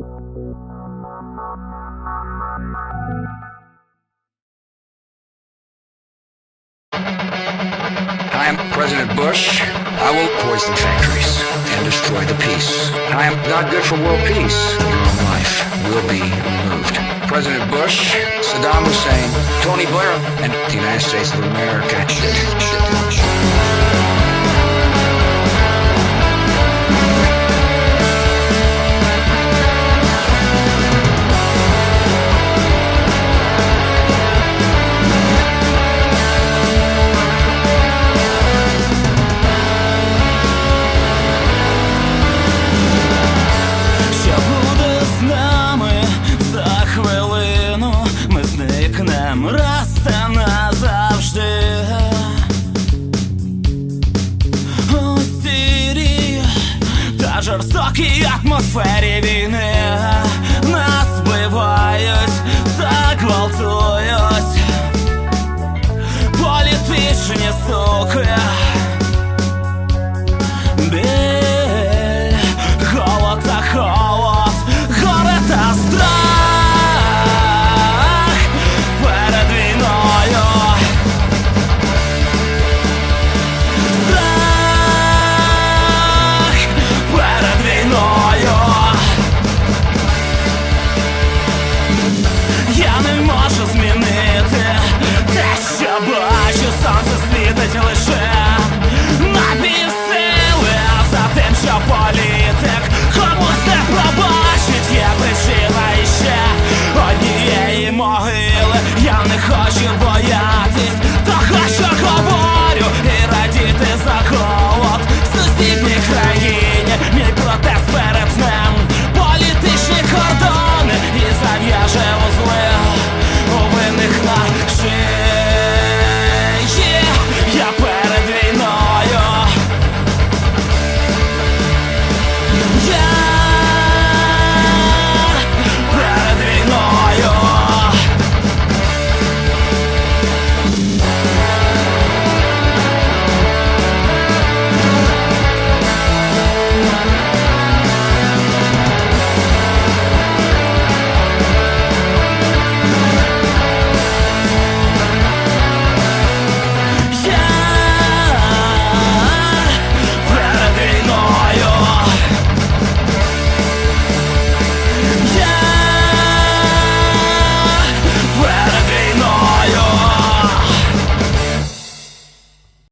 I am President Bush. I will poison factories and destroy the peace. I am not good for world peace. Your own life will be removed. President Bush, Saddam Hussein, Tony Blair, and the United States of America. Жорстокій атмосфері війни. Нас вбивають та можу змінити те, що бачу, сонце світить лише на півсили, за тим, що політик комусь не пробачить, є причина іще однієї могили, я не хочу.